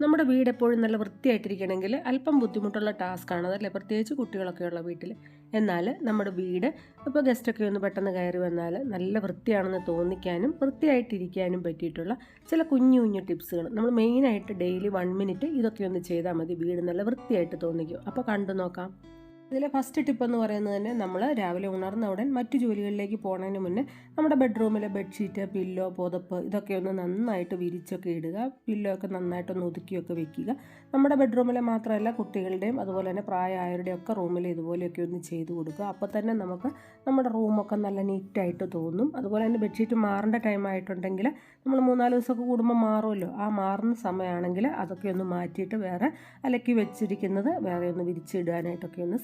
നമ്മുടെ വീട് എപ്പോഴും നല്ല വൃത്തിയായിട്ടിരിക്കണമെങ്കിൽ അല്പം ബുദ്ധിമുട്ടുള്ള ടാസ്ക്കാണ് അതല്ലേ? പ്രത്യേകിച്ച് കുട്ടികളൊക്കെയുള്ള വീട്ടിൽ. എന്നാൽ നമ്മുടെ വീട് ഇപ്പോൾ ഗസ്റ്റൊക്കെ ഒന്ന് പെട്ടെന്ന് കയറി വന്നാൽ നല്ല വൃത്തിയാണെന്ന് തോന്നിക്കാനും വൃത്തിയായിട്ടിരിക്കാനും പറ്റിയിട്ടുള്ള ചില കുഞ്ഞു കുഞ്ഞു ടിപ്സുകൾ. നമ്മൾ മെയിനായിട്ട് ഡെയിലി വൺ മിനിറ്റ് ഇതൊക്കെ ഒന്ന് ചെയ്താൽ മതി. വീട് നല്ല വൃത്തിയായിട്ട് തോന്നിക്കും. അപ്പോൾ കണ്ടു നോക്കാം. ഇതിലെ ഫസ്റ്റ് ടിപ്പ് എന്ന് പറയുന്നത് തന്നെ നമ്മൾ രാവിലെ ഉണർന്ന ഉടൻ മറ്റു ജോലികളിലേക്ക് പോകുന്നതിന് മുന്നേ നമ്മുടെ ബെഡ്റൂമിലെ ബെഡ്ഷീറ്റ് പില്ലോ പുതപ്പ് ഇതൊക്കെ ഒന്ന് നന്നായിട്ട് വിരിച്ചൊക്കെ ഇടുക. പില്ലോ ഒക്കെ നന്നായിട്ടൊന്ന് ഒതുക്കിയൊക്കെ വെക്കുക. നമ്മുടെ ബെഡ്റൂമിലെ മാത്രമല്ല കുട്ടികളുടെയും അതുപോലെ തന്നെ പ്രായമായവരുടെയും ഒക്കെ റൂമിൽ ഇതുപോലെയൊക്കെ ഒന്ന് ചെയ്തു കൊടുക്കുക. അപ്പോൾ തന്നെ നമുക്ക് നമ്മുടെ റൂമൊക്കെ നല്ല നീറ്റായിട്ട് തോന്നും. അതുപോലെ തന്നെ ബെഡ്ഷീറ്റ് മാറേണ്ട ടൈം ആയിട്ടുണ്ടെങ്കിൽ നമ്മൾ മൂന്നാൽ ദിവസമൊക്കെ കൂടുമ്പോൾ മാറുമല്ലോ. ആ മാറുന്ന സമയമാണെങ്കിൽ അതൊക്കെ ഒന്ന് മാറ്റിയിട്ട് വേറെ അലക്കി വെച്ചിരിക്കുന്നത് വേറെ ഒന്ന് വിരിച്ചിടാനായിട്ടൊക്കെ ഒന്ന്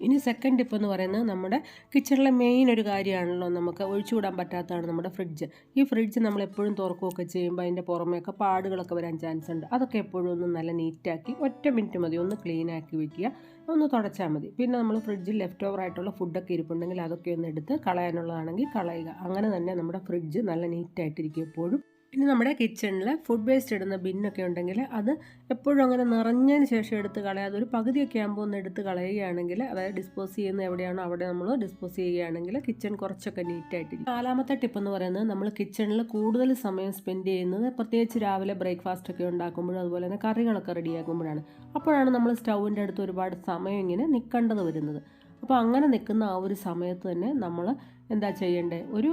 ഇനി സെക്കൻഡ് ടിപ്പ് എന്ന് പറയുന്നത് നമ്മുടെ കിച്ചണിലെ മെയിൻ ഒരു കാര്യമാണല്ലോ നമുക്ക് ഒഴിച്ചുകൂടാൻ പറ്റാത്തതാണ് നമ്മുടെ ഫ്രിഡ്ജ് ഈ ഫ്രിഡ്ജ് നമ്മൾ എപ്പോഴും തുറക്കുകയൊക്കെ ചെയ്യുമ്പോൾ അതിന്റെ പുറമേയൊക്കെ പാടുകളൊക്കെ വരാൻ ചാൻസ് ഉണ്ട്. അതൊക്കെ എപ്പോഴും ഒന്ന് നല്ല നീറ്റാക്കി ഒറ്റ മിനിറ്റ് മതി. ഒന്ന് ക്ലീൻ ആക്കി വെക്കുക. ഒന്ന് തുടച്ചാൽ മതി. പിന്നെ നമ്മൾ ഫ്രിഡ്ജിൽ ലെഫ്റ്റ് ഓവർ ആയിട്ടുള്ള ഫുഡൊക്കെ ഇരിപ്പുണ്ടെങ്കിൽ അതൊക്കെ ഒന്ന് എടുത്ത് കളയാനുള്ളതാണെങ്കിൽ കളയുക. അങ്ങനെ തന്നെ നമ്മുടെ ഫ്രിഡ്ജ് നല്ല നീറ്റായിട്ടിരിക്കും എപ്പോഴും. ഇനി നമ്മുടെ കിച്ചണിൽ ഫുഡ് വേസ്റ്റ് ഇടുന്ന ബിന്നൊക്കെ ഉണ്ടെങ്കിൽ അത് എപ്പോഴും അങ്ങനെ നിറഞ്ഞതിന് ശേഷം എടുത്ത് കളയാതെ ഒരു പകുതിയൊക്കെ ആകുമ്പോൾ ഒന്ന് എടുത്ത് കളയുകയാണെങ്കിൽ അതായത് ഡിസ്പോസ് ചെയ്യുന്ന എവിടെയാണോ അവിടെ നമ്മൾ ഡിസ്പോസ് ചെയ്യുകയാണെങ്കിൽ കിച്ചൺ കുറച്ചൊക്കെ നീറ്റായിട്ടിരിക്കും നാലാമത്തെ ടിപ്പ് എന്ന് പറയുന്നത് നമ്മൾ കിച്ചണിൽ കൂടുതൽ സമയം സ്പെൻഡ് ചെയ്യുന്നത് പ്രത്യേകിച്ച് രാവിലെ ബ്രേക്ക്ഫാസ്റ്റ് ഒക്കെ ഉണ്ടാക്കുമ്പോഴും അതുപോലെ തന്നെ കറികളൊക്കെ റെഡിയാക്കുമ്പോഴാണ് അപ്പോഴാണ് നമ്മൾ സ്റ്റൗവിന്റെ അടുത്ത് ഒരുപാട് സമയം ഇങ്ങനെ നിൽക്കേണ്ടത് വരുന്നത്. അപ്പോൾ അങ്ങനെ നിൽക്കുന്ന ആ ഒരു സമയത്ത് തന്നെ നമ്മൾ എന്താ ചെയ്യേണ്ടത് ഒരു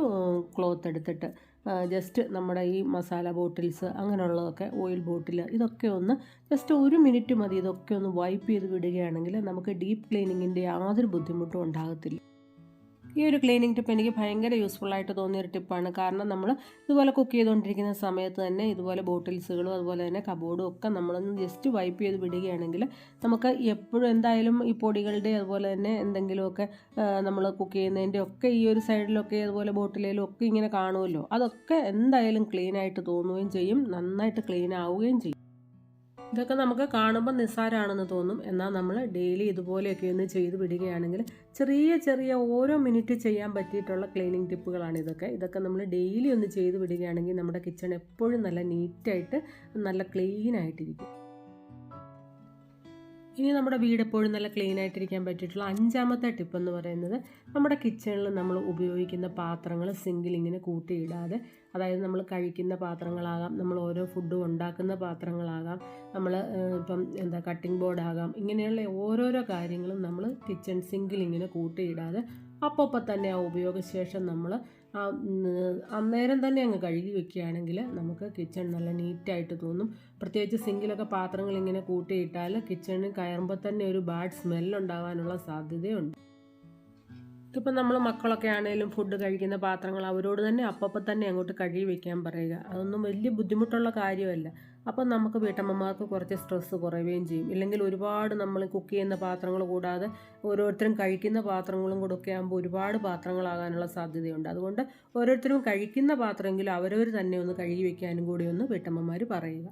ക്ലോത്ത് എടുത്തിട്ട് ജസ്റ്റ് നമ്മുടെ ഈ മസാല ബോട്ടിൽസ് അങ്ങനെയുള്ളതൊക്കെ ഓയിൽ ബോട്ടിൽ ഇതൊക്കെ ഒന്ന് ജസ്റ്റ് ഒരു മിനിറ്റ് മതി. ഇതൊക്കെ ഒന്ന് വൈപ്പ് ചെയ്ത് വിടുകയാണെങ്കിൽ നമുക്ക് ഡീപ്പ് ക്ലീനിങ്ങിന്റെ യാതൊരു ബുദ്ധിമുട്ടും ഉണ്ടാകത്തില്ല. ഈ ഒരു ക്ലീനിങ് ടിപ്പ് എനിക്ക് ഭയങ്കര യൂസ്ഫുൾ ആയിട്ട് തോന്നിയ ഒരു ടിപ്പാണ് കാരണം നമ്മൾ ഇതുപോലെ കുക്ക് ചെയ്തുകൊണ്ടിരിക്കുന്ന സമയത്ത് തന്നെ ഇതുപോലെ ബോട്ടിൽസുകളും അതുപോലെ തന്നെ കബോർഡും ഒക്കെ നമ്മളൊന്ന് ജസ്റ്റ് വൈപ്പ് ചെയ്ത് വിടുകയാണെങ്കിൽ നമുക്ക് എപ്പോഴും എന്തായാലും ഈ പൊടികളുടെ അതുപോലെ തന്നെ എന്തെങ്കിലുമൊക്കെ നമ്മൾ കുക്ക് ചെയ്യുന്നതിന്റെ ഒക്കെ ഈ ഒരു സൈഡിലൊക്കെ അതുപോലെ ബോട്ടിലേലും ഒക്കെ ഇങ്ങനെ കാണുമല്ലോ. അതൊക്കെ എന്തായാലും ക്ലീൻ ആയിട്ട് തോന്നുകയും ചെയ്യും നന്നായിട്ട് ക്ലീൻ ആവുകയും ചെയ്യും. ഇതൊക്കെ നമുക്ക് കാണുമ്പോൾ നിസ്സാരമാണെന്ന് തോന്നും. എന്നാൽ നമ്മൾ ഡെയിലി ഇതുപോലെയൊക്കെ ഒന്ന് ചെയ്ത് വിടുകയാണെങ്കിൽ ചെറിയ ചെറിയ ഓരോ മിനിറ്റ് ചെയ്യാൻ പറ്റിയിട്ടുള്ള ക്ലീനിങ് ടിപ്പുകളാണ് ഇതൊക്കെ. ഇതൊക്കെ നമ്മൾ ഡെയിലി ഒന്ന് ചെയ്ത് വിടുകയാണെങ്കിൽ നമ്മുടെ കിച്ചൺ എപ്പോഴും നല്ല നീറ്റായിട്ട് നല്ല ക്ലീൻ ആയിട്ടിരിക്കും. ഇനി നമ്മുടെ വീട് എപ്പോഴും നല്ല ക്ലീൻ ആയിട്ടിരിക്കാൻ പറ്റിയിട്ടുള്ള അഞ്ചാമത്തെ ടിപ്പ് എന്ന് പറയുന്നത് നമ്മുടെ കിച്ചണിൽ നമ്മൾ ഉപയോഗിക്കുന്ന പാത്രങ്ങൾ സിങ്കിൽ ഇങ്ങനെ കൂട്ടിയിടാതെ അതായത് നമ്മൾ കഴിക്കുന്ന പാത്രങ്ങളാകാം നമ്മൾ ഓരോ ഫുഡും ഉണ്ടാക്കുന്ന പാത്രങ്ങളാകാം നമ്മൾ ഇപ്പം എന്താ കട്ടിംഗ് ബോർഡാകാം ഇങ്ങനെയുള്ള ഓരോരോ കാര്യങ്ങളും നമ്മൾ കിച്ചൺ സിങ്കിൽ ഇങ്ങനെ കൂട്ടിയിടാതെ അപ്പോൾ തന്നെ ആ ഉപയോഗശേഷം നമ്മൾ അന്നേരം തന്നെ അങ്ങ് കഴുകി വെക്കുകയാണെങ്കിൽ നമുക്ക് കിച്ചൺ നല്ല നീറ്റായിട്ട് തോന്നും. പ്രത്യേകിച്ച് സിങ്കിലൊക്കെ പാത്രങ്ങൾ ഇങ്ങനെ കൂട്ടിയിട്ടാൽ കിച്ചണിൽ കയറുമ്പോൾ തന്നെ ഒരു ബാഡ് സ്മെല്ലുണ്ടാകാനുള്ള സാധ്യതയുണ്ട്. ഇപ്പം നമ്മൾ മക്കളൊക്കെ ആണെങ്കിലും ഫുഡ് കഴിക്കുന്ന പാത്രങ്ങൾ അവരോട് തന്നെ അപ്പപ്പം തന്നെ അങ്ങോട്ട് കഴുകി വെക്കാൻ പറയുക. അതൊന്നും വലിയ ബുദ്ധിമുട്ടുള്ള കാര്യമല്ല. അപ്പം നമുക്ക് വീട്ടമ്മമാർക്ക് കുറച്ച് സ്ട്രെസ്സ് കുറയുകയും ചെയ്യും. ഇല്ലെങ്കിൽ ഒരുപാട് നമ്മൾ കുക്ക് ചെയ്യുന്ന പാത്രങ്ങൾ കൂടാതെ ഓരോരുത്തരും കഴിക്കുന്ന പാത്രങ്ങളും കൂടെ ഒക്കെ ആകുമ്പോൾ ഒരുപാട് പാത്രങ്ങളാകാനുള്ള സാധ്യതയുണ്ട്. അതുകൊണ്ട് ഓരോരുത്തരും കഴിക്കുന്ന പാത്രമെങ്കിലും അവരവർ തന്നെ ഒന്ന് കഴുകി വെക്കാനും കൂടി ഒന്ന് വീട്ടമ്മമാർ പറയുക.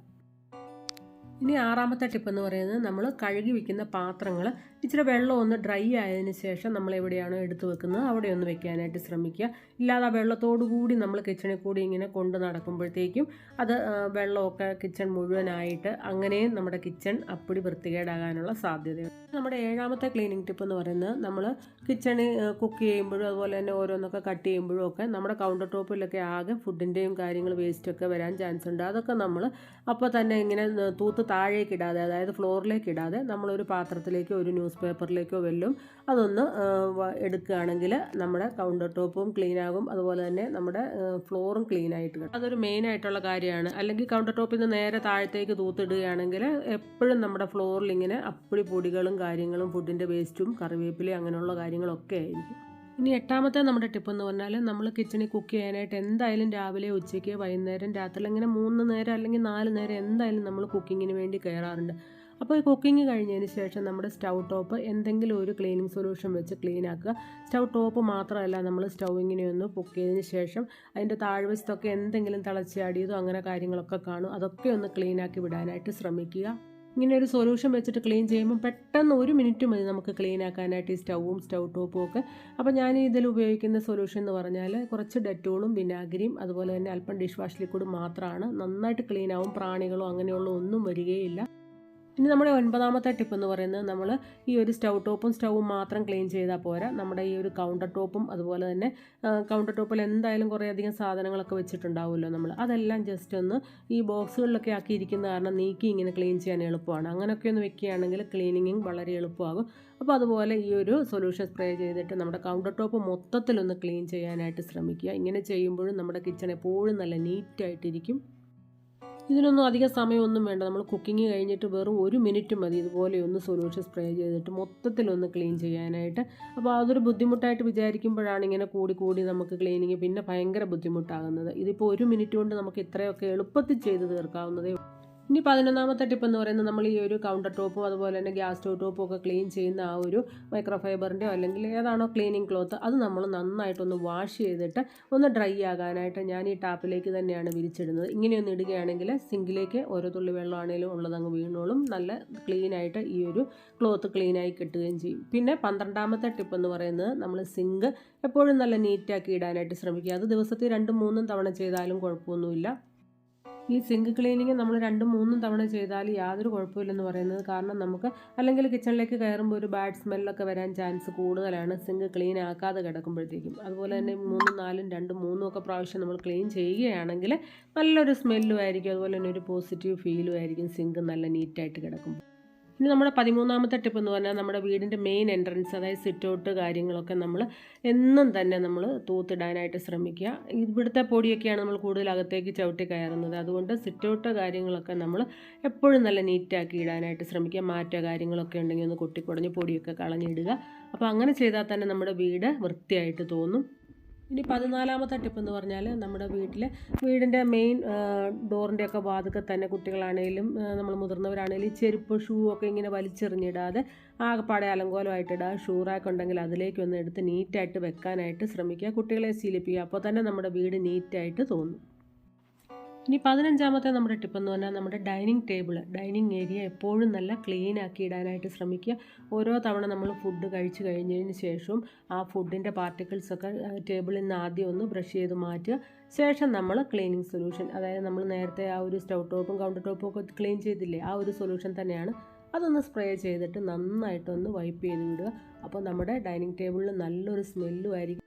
ഇനി ആറാമത്തെ ടിപ്പ് എന്ന് പറയുന്നത് നമ്മൾ കഴുകി വെക്കുന്ന പാത്രങ്ങൾ ഇച്ചിരി വെള്ളം ഒന്ന് ഡ്രൈ ആയതിനു ശേഷം നമ്മൾ എവിടെയാണോ എടുത്തു വെക്കുന്നത് അവിടെ ഒന്ന് വെക്കാനായിട്ട് ശ്രമിക്കുക. ഇല്ലാതെ ആ വെള്ളത്തോടു കൂടി നമ്മൾ കിച്ചണിൽ കൂടി ഇങ്ങനെ കൊണ്ട് നടക്കുമ്പോഴത്തേക്കും അത് വെള്ളമൊക്കെ കിച്ചൺ മുഴുവനായിട്ട് അങ്ങനെയും നമ്മുടെ കിച്ചൺ അപ്പടി വൃത്തികേടാകാനുള്ള സാധ്യതയുണ്ട്. നമ്മുടെ ഏഴാമത്തെ ക്ലീനിങ് ടിപ്പ് എന്ന് പറയുന്നത് നമ്മൾ കിച്ചണിൽ കുക്ക് ചെയ്യുമ്പോഴും അതുപോലെ തന്നെ ഓരോന്നൊക്കെ കട്ട് ചെയ്യുമ്പോഴും ഒക്കെ നമ്മുടെ കൗണ്ടർ ടോപ്പിലൊക്കെ ആകെ ഫുഡിന്റെയും കാര്യങ്ങൾ വേസ്റ്റൊക്കെ വരാൻ ചാൻസ് ഉണ്ട്. അതൊക്കെ നമ്മൾ അപ്പോൾ തന്നെ ഇങ്ങനെ തൂത്ത് താഴേക്കിടാതെ അതായത് ഫ്ലോറിലേക്ക് ഇടാതെ നമ്മളൊരു പാത്രത്തിലേക്ക് ഒരു ന്യൂസ് പേപ്പറിലേക്കോ വെല്ലും. അതൊന്ന് എടുക്കുകയാണെങ്കിൽ നമ്മുടെ കൗണ്ടർ ടോപ്പും ക്ലീൻ ആകും. അതുപോലെ തന്നെ നമ്മുടെ ഫ്ലോറും ക്ലീൻ ആയിട്ട് കിട്ടും. അതൊരു മെയിൻ ആയിട്ടുള്ള കാര്യമാണ്. അല്ലെങ്കിൽ കൗണ്ടർ ടോപ്പിൽ നിന്ന് നേരെ താഴത്തേക്ക് തൂത്തിടുകയാണെങ്കിൽ എപ്പോഴും നമ്മുടെ ഫ്ലോറിൽ ഇങ്ങനെ അപ്പിടി പൊടികളും കാര്യങ്ങളും ഫുഡിന്റെ വേസ്റ്റും കറിവേപ്പിലയും അങ്ങനെയുള്ള കാര്യങ്ങളൊക്കെ ആയിരിക്കും. ഇനി എട്ടാമത്തെ നമ്മുടെ ടിപ്പ് എന്ന് പറഞ്ഞാൽ നമ്മൾ കിച്ചണിൽ കുക്ക് ചെയ്യാനായിട്ട് എന്തായാലും രാവിലെ ഉച്ചയ്ക്ക് വൈകുന്നേരം രാത്രി ഇങ്ങനെ മൂന്ന് നേരം അല്ലെങ്കിൽ നാല് നേരം എന്തായാലും നമ്മൾ കുക്കിങ്ങിന് വേണ്ടി കയറാറുണ്ട്. അപ്പോൾ ഈ കുക്കിംഗ് കഴിഞ്ഞതിന് ശേഷം നമ്മുടെ സ്റ്റൗ ടോപ്പ് എന്തെങ്കിലും ഒരു ക്ലീനിങ് സൊല്യൂഷൻ വെച്ച് ക്ലീൻ ആക്കുക. സ്റ്റൗ ടോപ്പ് മാത്രമല്ല നമ്മൾ സ്റ്റൗ ഇങ്ങനെ ഒന്ന് കുക്ക് ചെയ്തതിന് ശേഷം അതിന്റെ താഴ്വശത്തൊക്കെ എന്തെങ്കിലും തിളച്ചാടിയതോ അങ്ങനെ കാര്യങ്ങളൊക്കെ കാണും. അതൊക്കെ ഒന്ന് ക്ലീൻ ആക്കി വിടാനായിട്ട് ശ്രമിക്കുക. ഇങ്ങനെ ഒരു സൊല്യൂഷൻ വെച്ചിട്ട് ക്ലീൻ ചെയ്യുമ്പോൾ പെട്ടെന്ന് ഒരു മിനിറ്റ് മതി നമുക്ക് ക്ലീൻ ആക്കാനായിട്ട് ഈ സ്റ്റൗവും സ്റ്റൗ ടോപ്പും ഒക്കെ. അപ്പോൾ ഞാൻ ഇതിൽ ഉപയോഗിക്കുന്ന സൊല്യൂഷൻ എന്ന് പറഞ്ഞാൽ കുറച്ച് ഡെറ്റോളും വിനാഗിരിയും അതുപോലെ തന്നെ അല്പം ഡിഷ് വാഷ് ലിക്വിഡും മാത്രമാണ്. നന്നായിട്ട് ക്ലീൻ ആവും പ്രാണികളോ അങ്ങനെയുള്ള ഒന്നും വരികയില്ല. ഇനി നമ്മുടെ ഒൻപതാമത്തെ ടിപ്പ് എന്ന് പറയുന്നത് നമ്മൾ ഈ ഒരു സ്റ്റൗ ടോപ്പും സ്റ്റൗവും മാത്രം ക്ലീൻ ചെയ്താൽ പോരാ. നമ്മുടെ ഈ ഒരു കൗണ്ടർ ടോപ്പും അതുപോലെ തന്നെ കൗണ്ടർ ടോപ്പിൽ എന്തായാലും കുറേ അധികം സാധനങ്ങളൊക്കെ വെച്ചിട്ടുണ്ടാവുമല്ലോ നമ്മൾ അതെല്ലാം ജസ്റ്റ് ഒന്ന് ഈ ബോക്സുകളിലൊക്കെ ആക്കിയിരിക്കുന്ന കാരണം നീക്കി ഇങ്ങനെ ക്ലീൻ ചെയ്യാൻ എളുപ്പമാണ്. അങ്ങനെയൊക്കെ ഒന്ന് വെക്കുകയാണെങ്കിൽ ക്ലീനിങ്ങും വളരെ എളുപ്പമാകും. അപ്പോൾ അതുപോലെ ഈ ഒരു സൊല്യൂഷൻ സ്പ്രേ ചെയ്തിട്ട് നമ്മുടെ കൗണ്ടർ ടോപ്പ് മൊത്തത്തിലൊന്ന് ക്ലീൻ ചെയ്യാനായിട്ട് ശ്രമിക്കുക. ഇങ്ങനെ ചെയ്യുമ്പോഴും നമ്മുടെ കിച്ചൺ എപ്പോഴും നല്ല നീറ്റായിട്ടിരിക്കും ഇതിനൊന്നും അധികം സമയമൊന്നും വേണ്ട. നമ്മൾ കുക്കിംഗ് കഴിഞ്ഞിട്ട് വെറും ഒരു മിനിറ്റ് മതി ഇതുപോലെ ഒന്ന് സൊല്യൂഷൻ സ്പ്രേ ചെയ്തിട്ട് മൊത്തത്തിലൊന്ന് ക്ലീൻ ചെയ്യാനായിട്ട്. അപ്പോൾ അതൊരു ബുദ്ധിമുട്ടായിട്ട് വിചാരിക്കുമ്പോഴാണ് ഇങ്ങനെ കൂടി കൂടി നമുക്ക് ക്ലീനിങ് പിന്നെ ഭയങ്കര ബുദ്ധിമുട്ടാകുന്നത്. ഇതിപ്പോൾ ഒരു മിനിറ്റ് കൊണ്ട് നമുക്ക് ഇത്രയൊക്കെ എളുപ്പത്തിൽ ചെയ്ത് തീർക്കാവുന്നതേ. ഇനി പതിനൊന്നാമത്തെ ടിപ്പ് എന്ന് പറയുന്നത് നമ്മൾ ഈ ഒരു കൗണ്ടർ ടോപ്പും അതുപോലെ തന്നെ ഗ്യാസ് സ്റ്റവ് ടോപ്പും ഒക്കെ ക്ലീൻ ചെയ്യുന്ന ആ ഒരു മൈക്രോഫൈബറിന്റെയോ അല്ലെങ്കിൽ ഏതാണോ ക്ലീനിങ് ക്ലോത്ത് അത് നമ്മൾ നന്നായിട്ടൊന്ന് വാഷ് ചെയ്തിട്ട് ഒന്ന് ഡ്രൈ ആകാനായിട്ട് ഞാൻ ഈ ടാപ്പിലേക്ക് തന്നെയാണ് വിരിച്ചിടുന്നത്. ഇങ്ങനെയൊന്ന് ഇടുകയാണെങ്കിൽ സിങ്കിലേക്ക് ഓരോ തുള്ളി വെള്ളമാണെങ്കിലും ഉള്ളതങ്ങ് വീണോളും. നല്ല ക്ലീനായിട്ട് ഈ ഒരു ക്ലോത്ത് ക്ലീനായി കിട്ടുകയും ചെയ്യും. പിന്നെ പന്ത്രണ്ടാമത്തെ ടിപ്പ് എന്ന് പറയുന്നത് നമ്മൾ സിങ്ക് എപ്പോഴും നല്ല നീറ്റാക്കി ഇടാനായിട്ട് ശ്രമിക്കുക. അത് ദിവസത്തിൽ രണ്ടും മൂന്നും തവണ ചെയ്താലും കുഴപ്പമൊന്നുമില്ല. ഈ സിങ്ക് ക്ലീനിങ് നമ്മൾ രണ്ടും മൂന്നും തവണ ചെയ്താൽ യാതൊരു കുഴപ്പമില്ലെന്ന് പറയുന്നത് കാരണം നമുക്ക് അല്ലെങ്കിൽ കിച്ചണിലേക്ക് കയറുമ്പോൾ ഒരു ബാഡ് സ്മെല്ലൊക്കെ വരാൻ ചാൻസ് കൂടുതലാണ്. സിങ്ക് ക്ലീൻ ആക്കാതെ കിടക്കുമ്പോഴത്തേക്കും. അതുപോലെ തന്നെ മൂന്നും നാലും രണ്ടും മൂന്നും ഒക്കെ പ്രാവശ്യം നമ്മൾ ക്ലീൻ ചെയ്യുകയാണെങ്കിൽ നല്ലൊരു സ്മെല്ലും ആയിരിക്കും. അതുപോലെ തന്നെ ഒരു പോസിറ്റീവ് ഫീലും ആയിരിക്കും സിങ്ക് നല്ല നീറ്റായിട്ട് കിടക്കുമ്പോൾ. ഇനി നമ്മുടെ പതിമൂന്നാമത്തെ ടിപ്പ് എന്ന് പറഞ്ഞാൽ നമ്മുടെ വീടിന്റെ മെയിൻ എൻട്രൻസ് അതായത് സിറ്റൗട്ട് കാര്യങ്ങളൊക്കെ നമ്മൾ എന്നും തന്നെ നമ്മൾ തൂത്തിടാനായിട്ട് ശ്രമിക്കുക. ഇവിടുത്തെ പൊടിയൊക്കെയാണ് നമ്മൾ കൂടുതൽ അകത്തേക്ക് ചവിട്ടി കയറുന്നത്. അതുകൊണ്ട് സിറ്റൗട്ട് കാര്യങ്ങളൊക്കെ നമ്മൾ എപ്പോഴും നല്ല നീറ്റാക്കി ഇടാനായിട്ട് ശ്രമിക്കുക. മാറ്റ കാര്യങ്ങളൊക്കെ ഉണ്ടെങ്കിൽ ഒന്ന് കൊട്ടിക്കുടഞ്ഞ് പൊടിയൊക്കെ കളഞ്ഞിടുക. അപ്പോൾ അങ്ങനെ ചെയ്താൽ തന്നെ നമ്മുടെ വീട് വൃത്തിയായിട്ട് തോന്നും. ഇനി പതിനാലാമത്തെ ടിപ്പ് എന്ന് പറഞ്ഞാൽ നമ്മുടെ വീട്ടിൽ വീടിന്റെ മെയിൻ ഡോറിന്റെയൊക്കെ വാതുക്കെ തന്നെ കുട്ടികളാണെങ്കിലും നമ്മൾ മുതിർന്നവരാണെങ്കിലും ഈ ചെരുപ്പ് ഷൂ ഒക്കെ ഇങ്ങനെ വലിച്ചെറിഞ്ഞിടാതെ ആകെപ്പാടെ അലങ്കോലമായിട്ടിടുക ഷൂ റാക്ക് ഉണ്ടെങ്കിൽ അതിലേക്കൊന്ന് എടുത്ത് നീറ്റായിട്ട് വെക്കാനായിട്ട് ശ്രമിക്കുക കുട്ടികളെ ശീലിപ്പിക്കുക. അപ്പോൾ തന്നെ നമ്മുടെ വീട് നീറ്റായിട്ട് തോന്നും. ഇനി പതിനഞ്ചാമത്തെ നമ്മുടെ ടിപ്പ് എന്ന് പറഞ്ഞാൽ നമ്മുടെ ഡൈനിങ് ടേബിൾ ഡൈനിങ് ഏരിയ എപ്പോഴും നല്ല ക്ലീൻ ആക്കി ഇടാനായിട്ട് ശ്രമിക്കുക. ഓരോ തവണ നമ്മൾ ഫുഡ് കഴിച്ചു കഴിഞ്ഞതിന് ശേഷവും ആ ഫുഡിന്റെ പാർട്ടിക്കിൾസൊക്കെ ടേബിളിൽ നിന്ന് ആദ്യം ഒന്ന് ബ്രഷ് ചെയ്ത് മാറ്റുക. ശേഷം നമ്മൾ ക്ലീനിങ് സൊല്യൂഷൻ അതായത് നമ്മൾ നേരത്തെ ആ ഒരു സ്റ്റൗ ടോപ്പും കൗണ്ടർ ടോപ്പും ഒക്കെ ക്ലീൻ ചെയ്തില്ലേ ആ ഒരു സൊല്യൂഷൻ തന്നെയാണ്. അതൊന്ന് സ്പ്രേ ചെയ്തിട്ട് നന്നായിട്ടൊന്ന് വൈപ്പ് ചെയ്ത് വിടുക. അപ്പോൾ നമ്മുടെ ഡൈനിങ് ടേബിളിൽ നല്ലൊരു സ്മെല്ലും ആയിരിക്കും.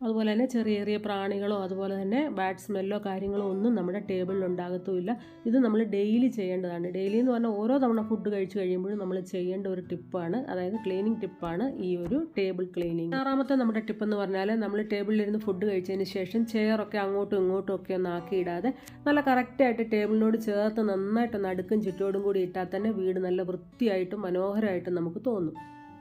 അതുപോലെ തന്നെ ചെറിയ ചെറിയ പ്രാണികളോ അതുപോലെ തന്നെ ബാഡ് സ്മെല്ലോ കാര്യങ്ങളോ ഒന്നും നമ്മുടെ ടേബിളിൽ ഉണ്ടാകത്തുമില്ല. ഇത് നമ്മൾ ഡെയിലി ചെയ്യേണ്ടതാണ്. ഡെയിലി എന്ന് പറഞ്ഞാൽ ഓരോ തവണ ഫുഡ് കഴിച്ചു കഴിയുമ്പോഴും നമ്മൾ ചെയ്യേണ്ട ഒരു ടിപ്പാണ് അതായത് ക്ലീനിങ് ടിപ്പാണ് ഈ ഒരു ടേബിൾ ക്ലീനിങ് ആറാമത്തെ നമ്മുടെ ടിപ്പ് എന്ന് പറഞ്ഞാൽ നമ്മൾ ടേബിളിലിരുന്ന് ഫുഡ് കഴിച്ചതിന് ശേഷം ചെയറൊക്കെ അങ്ങോട്ടും ഇങ്ങോട്ടും ഒക്കെ ഒന്ന് ആക്കിയിടാതെ നല്ല കറക്റ്റായിട്ട് ടേബിളിനോട് ചേർത്ത് നന്നായിട്ട് അടുക്കും ചുറ്റോടും കൂടി ഇട്ടാൽ തന്നെ വീട് നല്ല വൃത്തിയായിട്ടും മനോഹരമായിട്ടും നമുക്ക് തോന്നും.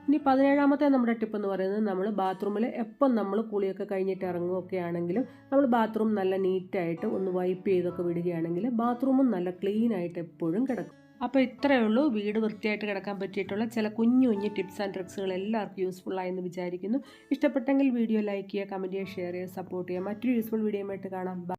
ഇനി പതിനേഴാമത്തെ നമ്മുടെ ടിപ്പ് എന്ന് പറയുന്നത് നമ്മൾ ബാത്റൂമിൽ എപ്പം നമ്മൾ കുളിയൊക്കെ കഴിഞ്ഞിട്ട് ഇറങ്ങുകയൊക്കെ ആണെങ്കിലും നമ്മൾ ബാത്റൂം നല്ല നീറ്റായിട്ട് ഒന്ന് വൈപ്പ് ചെയ്തൊക്കെ വിടുകയാണെങ്കിൽ ബാത്റൂമും നല്ല ക്ലീൻ ആയിട്ട് എപ്പോഴും കിടക്കും. അപ്പോൾ ഇത്രയേ ഉള്ളൂ. വീട് വൃത്തിയായിട്ട് കിടക്കാൻ പറ്റിയിട്ടുള്ള ചില കുഞ്ഞു കുഞ്ഞു ടിപ്സ് ആൻഡ് ട്രിക്സുകൾ എല്ലാവർക്കും യൂസ്ഫുൾ വിചാരിക്കുന്നു. ഇഷ്ടപ്പെട്ടെങ്കിൽ വീഡിയോ ലൈക്ക് ചെയ്യുക കമന്റ് ചെയ്യുക ഷെയർ ചെയ്യുക സപ്പോർട്ട് ചെയ്യുക. മറ്റൊരു യൂസ്ഫുൾ വീഡിയോ ആയിട്ട് കാണാം.